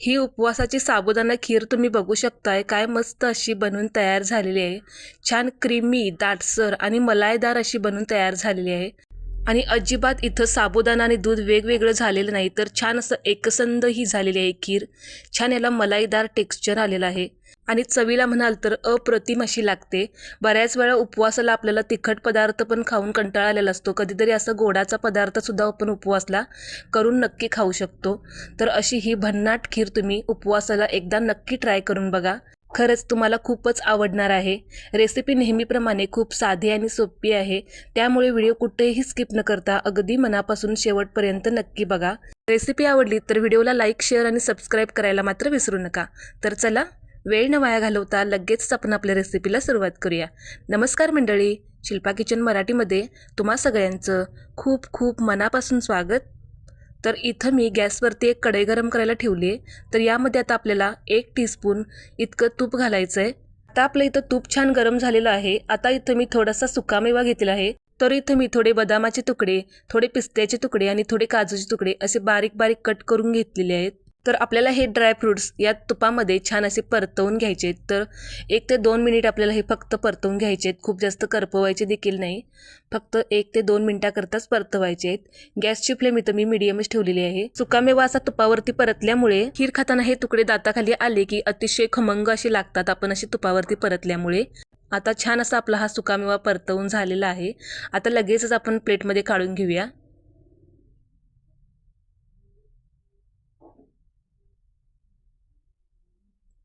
ही उपवासाची साबुदाणा खीर तुम्ही बघू शकताय. काय मस्त अशी बनवून तयार झालेली आहे. छान क्रीमी दाटसर आणि मलाईदार अशी बनवून तयार झालेली आहे. आणि अजिबात इथं साबुदाणा आणि दूध वेगवेगळं झालेलं नाही तर छान असं एकसंध ही झालेली आहे खीर. छान याला मलाईदार टेक्स्चर आलेलं आहे. आणि चवीला म्हणाल तर अप्रतिम अशी लागते. बऱ्याच वेळा उपवासाला आपल्याला तिखट पदार्थ पण खाऊन कंटाळा आलेला असतो. कधीतरी असं गोडाचा पदार्थसुद्धा आपण उपवासला करून नक्की खाऊ शकतो. तर अशी ही भन्नाट खीर तुम्ही उपवासाला एकदा नक्की ट्राय करून बघा. खरंच तुम्हाला खूपच आवडणार आहे. रेसिपी नेहमीप्रमाणे खूप साधी आणि सोपी आहे. त्यामुळे व्हिडिओ कुठेही स्किप न करता अगदी मनापासून शेवटपर्यंत नक्की बघा. रेसिपी आवडली तर व्हिडिओला लाईक शेअर आणि सबस्क्राईब करायला मात्र विसरू नका. तर चला वेळ न वाया घालवता लगेचच आपण आपल्या रेसिपीला सुरुवात करूया. नमस्कार मंडळी शिल्पा किचन मराठीमध्ये तुम्हा सगळ्यांचं खूप खूप मनापासून स्वागत. तर इथं मी गॅसवरती एक कढई गरम करायला ठेवली आहे. तर यामध्ये आता आपल्याला एक टीस्पून इतकं तूप घालायचं आहे आता आपलं इथं तूप छान गरम झालेलं आहे. आता इथं मी थोडासा सुकामेवा घेतलेला आहे. तर इथं मी थोडे बदामाचे तुकडे थोडे पिस्त्याचे तुकडे आणि थोडे काजूचे तुकडे असे बारीक बारीक कट करून घेतलेले आहेत. तर आपल्याला हे ड्रायफ्रूट्स या तुपामध्ये छान असे परतवून घ्यायचे आहेत. तर एक ते दोन मिनिट आपल्याला हे फक्त परतवून घ्यायचे आहेत. खूप जास्त करपवायचे देखील नाही. फक्त एक ते दोन मिनिटाकरताच परतवायचे आहेत. गॅसची फ्लेम इथं मी मिडियमच ठेवलेली आहे. सुकामेवा असा तुपावरती परतल्यामुळे खीर खाताना हे तुकडे दाताखाली आले की अतिशय खमंग असे लागतात आपण असे तुपावरती परतल्यामुळे. आता छान असा आपला हा सुकामेवा परतवून झालेला आहे. आता लगेचच आपण प्लेटमध्ये काढून घेऊया.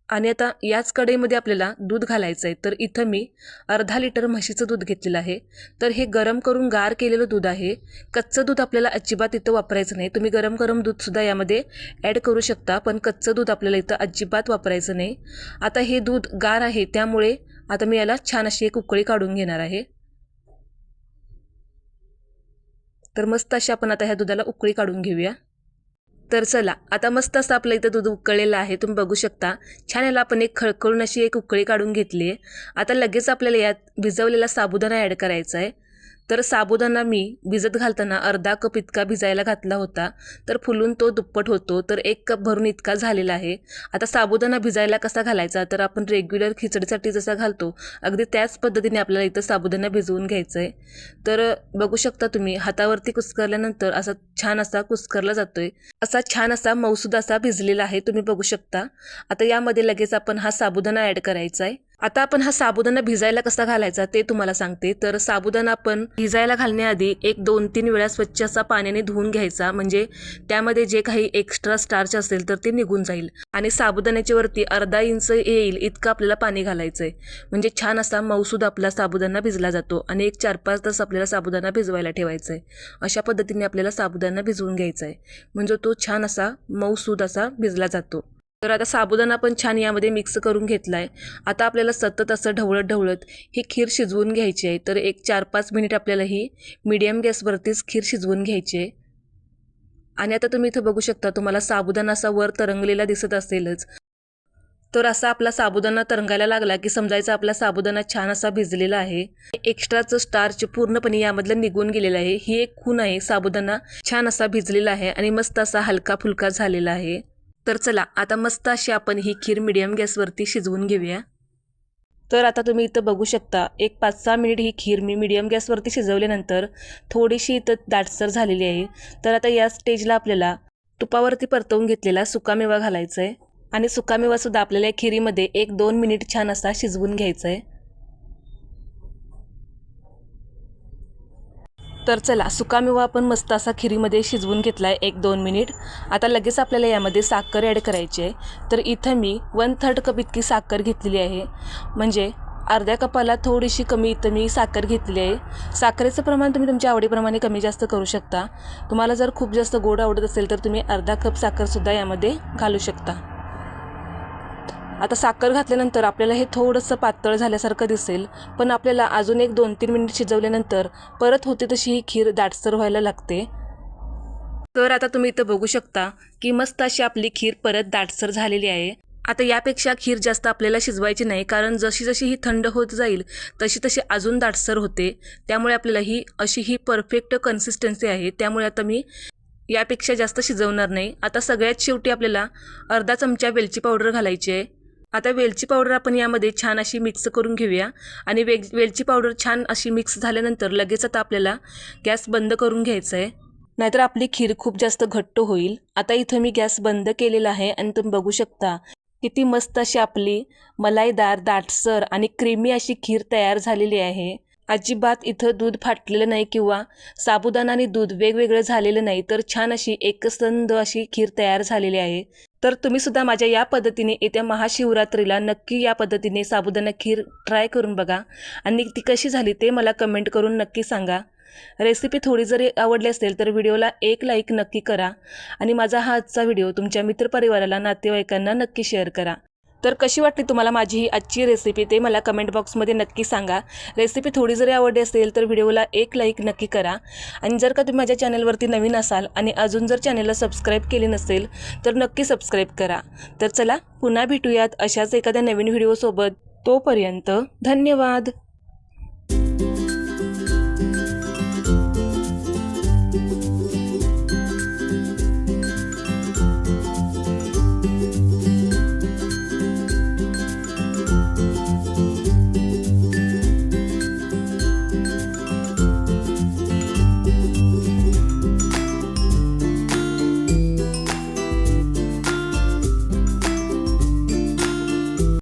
आणि आता याच कढईमध्ये आपल्याला दूध घालायचं आहे तर इथं मी अर्धा लिटर म्हशीचं दूध घेतलेलं आहे. तर हे गरम करून गार केलेलं दूध आहे. कच्चं दूध आपल्याला अजिबात इथं वापरायचं नाही. तुम्ही गरम गरम दूधसुद्धा यामध्ये ॲड करू शकता पण कच्चं दूध आपल्याला इथं अजिबात वापरायचं नाही. आता हे दूध गार आहे त्यामुळे आता मी याला छान अशी एक उकळी काढून घेणार आहे. तर मस्त अशी आपण आता ह्या दुधाला उकळी काढून घेऊया. तर चला आता मस्त असं आपलं इथं दूध उकळलेलं आहे तुम्ही बघू शकता. छान याला आपण एक खळखळून अशी एक उकळी काढून घेतली आहे आता लगेच आपल्याला यात भिजवलेला साबुदाणा ॲड करायचा आहे तर साबुदाणा मी भिजत घालताना अर्धा कप इतका भिजायला घातला होता. तर फुलून तो दुप्पट होतो. तर एक कप भरून इतका झालेला आहे. आता साबुदाणा भिजायला कसा घालायचा? तर आपण रेग्युलर खिचडीसाठी जसा घालतो अगदी त्याच पद्धतीने आपल्याला इथं साबुदाणा भिजवून घ्यायचं आहे तर बघू शकता तुम्ही हातावरती कुस्करल्यानंतर असा छान असा कुस्करला जातोय. असा छान असा मौसूद असा भिजलेला आहे तुम्ही बघू शकता. आता यामध्ये लगेच आपण हा साबुदाणा ॲड करायचा आहे आता आपण हा साबुदाणा भिजायला कसा घालायचा ते तुम्हाला सांगते. तर साबुदाणा आपण भिजायला घालण्याआधी एक दोन तीन वेळा स्वच्छ असा पाण्याने धुवून घ्यायचा. म्हणजे त्यामध्ये जे काही एक्स्ट्रा स्टार्च असेल तर ते निघून जाईल. आणि साबुदाण्याच्या वरती अर्धा इंच येईल इतकं आपल्याला पाणी घालायचं आहे म्हणजे छान असा मौसूद आपला साबुदाणा भिजला जातो. आणि एक चार पाच तास आपल्याला साबुदाणा भिजवायला ठेवायचा आहे अशा पद्धतीने आपल्याला साबुदाणा भिजवून घ्यायचा आहे म्हणजे तो छान असा मऊसूद असा भिजला जातो. तर आता साबुदाणा पण छान यामध्ये मिक्स करून घेतला आहे आता आपल्याला सतत असं ढवळत ढवळत ही खीर शिजवून घ्यायची आहे. तर एक चार पाच मिनिट आपल्याला ही मीडियम गॅसवरतीच खीर शिजवून घ्यायची आहे. आणि आता तुम्ही इथं बघू शकता तुम्हाला साबुदाणा असा वर तरंगलेला दिसत असेलच. तर असा आपला साबुदाणा तरंगायला लागला की समजायचा आपला साबुदाणा छान असा भिजलेला आहे. एक्स्ट्राचं स्टार्च पूर्णपणे यामधलं निघून गेलेलं आहे. ही एक खून आहे. साबुदाणा छान असा भिजलेला आहे आणि मस्त असा हलका फुलका झालेला आहे. तर चला आता मस्त अशी आपण ही खीर मिडियम गॅसवरती शिजवून घेऊया. तर आता तुम्ही इथं बघू शकता एक पाच सहा मिनिट ही खीर मी मिडियम गॅसवरती शिजवल्यानंतर थोडीशी इथं दाटसर झालेली आहे. तर आता या स्टेजला आपल्याला तुपावरती परतवून घेतलेला सुकामेवा घालायचा आहे आणि सुकामेवासुद्धा आपल्याला या खिरीमध्ये एक दोन मिनिट छान असा शिजवून घ्यायचा आहे तर चला सुकामेवा आपण मस्त असा खिरीमध्ये शिजवून घेतला आहे एक दोन मिनिट. आता लगेच आपल्याला यामध्ये साखर ॲड करायची आहे. तर इथं मी वन थर्ड कप इतकी साखर घेतलेली आहे. म्हणजे अर्ध्या कपाला थोडीशी कमी इथं मी साखर घेतली आहे. साखरेचं प्रमाण तुम्ही तुमच्या आवडीप्रमाणे कमी जास्त करू शकता. तुम्हाला जर खूप जास्त गोड आवडत असेल तर तुम्ही अर्धा कप साखरसुद्धा यामध्ये घालू शकता. आता साखर घातल्यानंतर आपल्याला हे थोडंसं पातळ झाल्यासारखं दिसेल पण आपल्याला अजून एक दोन तीन मिनिट शिजवल्यानंतर परत होते तशी ही खीर दाटसर व्हायला लागते. तर आता तुम्ही इथं बघू शकता की मस्त अशी आपली खीर परत दाटसर झालेली आहे. आता यापेक्षा खीर जास्त आपल्याला शिजवायची नाही कारण जशी जशी ही थंड होत जाईल तशी तशी अजून दाटसर होते. त्यामुळे आपल्याला ही अशी ही परफेक्ट कन्सिस्टन्सी आहे. त्यामुळे आता मी यापेक्षा जास्त शिजवणार नाही. आता सगळ्यात शेवटी आपल्याला अर्धा चमचा वेलची पावडर घालायची आहे. आता वेलची पावडर आपण यामध्ये छान अशी मिक्स करून घेऊया. आणि वेग वेलची पावडर छान अशी मिक्स झाल्यानंतर लगेच आता आपल्याला गॅस बंद करून घ्यायचा आहे. नाहीतर आपली खीर खूप जास्त घट्ट होईल. आता इथं मी गॅस बंद केलेला आहे आणि तुम्ही बघू शकता किती मस्त अशी आपली मलाईदार दाटसर आणि क्रीमी अशी खीर तयार झालेली आहे. अजिबात इथं दूध फाटलेलं नाही किंवा साबुदाणा आणि दूध वेगवेगळं झालेलं नाही तर छान अशी एकसंध अशी खीर तयार झालेली आहे. तर तुम्ही सुद्धा माझ्या या पद्धतीने येत्या महाशिवरात्रीला नक्की या पद्धतीने साबुदाणा खीर ट्राय करून बघा. आणि ती कशी झाली ते मला कमेंट करून नक्की सांगा. रेसिपी थोडी जरी आवडली असेल तर व्हिडिओला एक लाईक नक्की करा. आणि माझा हा आजचा व्हिडिओ तुमच्या मित्रपरिवाराला नातेवाईकांना नक्की शेअर करा. तर कशी वाटली तुम्हाला माझी ही आजची रेसिपी ते मला कमेंट बॉक्समध्ये नक्की सांगा. रेसिपी थोडी जरी आवडली असेल तर व्हिडिओला एक लाईक नक्की करा. आणि जर का तुम्ही माझ्या चॅनलवरती नवीन असाल आणि अजून जर चॅनलला सबस्क्राईब केले नसेल तर नक्की सबस्क्राईब करा. तर चला पुन्हा भेटूयात अशाच एखाद्या नवीन व्हिडिओसोबत तोपर्यंत धन्यवाद.